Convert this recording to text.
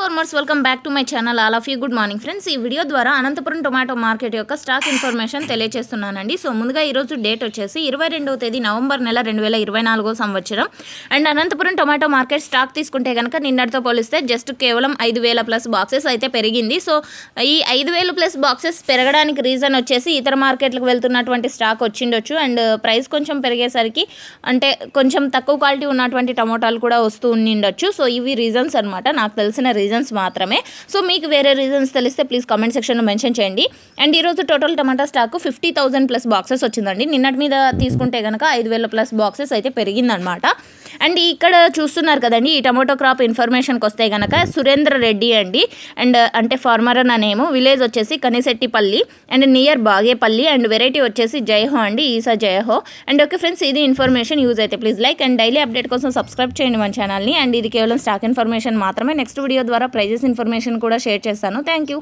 Farmers welcome back to my channel all of you good morning friends ఈ video ద్వారా Anantapuram tomato market యొక్క stock information తెలియజేస్తున్నానండి so ముందుగా ఈరోజు డేట్ వచ్చేసి ఇరవై రెండవ తేదీ నవంబర్ నెల రెండు వేల ఇరవై నాలుగో సంవత్సరం. And Anantapuram tomato market stock తీసుకుంటే కనుక నిన్నటితో పోలిస్తే జస్ట్ కేవలం ఐదు వేల ప్లస్ బాక్సెస్ అయితే పెరిగింది. సో ఈ ఐదు వేలు ప్లస్ బాక్సెస్ పెరగడానికి రీజన్ వచ్చేసి ఇతర మార్కెట్లకు వెళ్తున్నటువంటి స్టాక్ వచ్చిండొచ్చు. అండ్ ప్రైస్ కొంచెం పెరిగేసరికి అంటే కొంచెం తక్కువ క్వాలిటీ ఉన్నటువంటి టమోటాలు కూడా వస్తూ ఉండిండొచ్చు. సో ఇవి రీజన్స్ అనమాట నాకు తెలిసిన రీజన్ రీజన్స్ మాత్రమే. సో మీకు వేరే రీజన్స్ తెలిస్తే ప్లీజ్ కామెంట్ సెక్షన్లో మెన్షన్ చేయండి. అండ్ ఈరోజు total tomato stock fifty thousand plus boxes వచ్చిందండి. నిన్నటి మీద తీసుకుంటే కనుక ఐదు వేల ప్లస్ బాక్సెస్ అయితే పెరిగిందనమాట అండ్ ఇక్కడ చూస్తున్నారు కదండి ఈ టమాటో క్రాప్ ఇన్ఫర్మేషన్కి వస్తే కనుక సురేంద్ర రెడ్డి అండి. అండ్ uh, అంటే ఫార్మర్ అన్న నేము విలేజ్ వచ్చేసి Kanisettipalli and near Bagepalli and variety వచ్చేసి జయహో అండి ఈసా జయహో. అండ్ ఓకే ఫ్రెండ్స్ ఇది ఇన్ఫర్మేషన్ యూజ్ అయితే please like and daily update కోసం సబ్స్క్రైబ్ చేయండి మన ఛానల్ని. అండ్ ఇది కేవలం స్టాక్ ఇన్ఫర్మేషన్ మాత్రమే. నెక్స్ట్ వీడియో ద్వారా ప్రైజెస్ ఇన్ఫర్మేషన్ కూడా షేర్ చేస్తాను. Thank you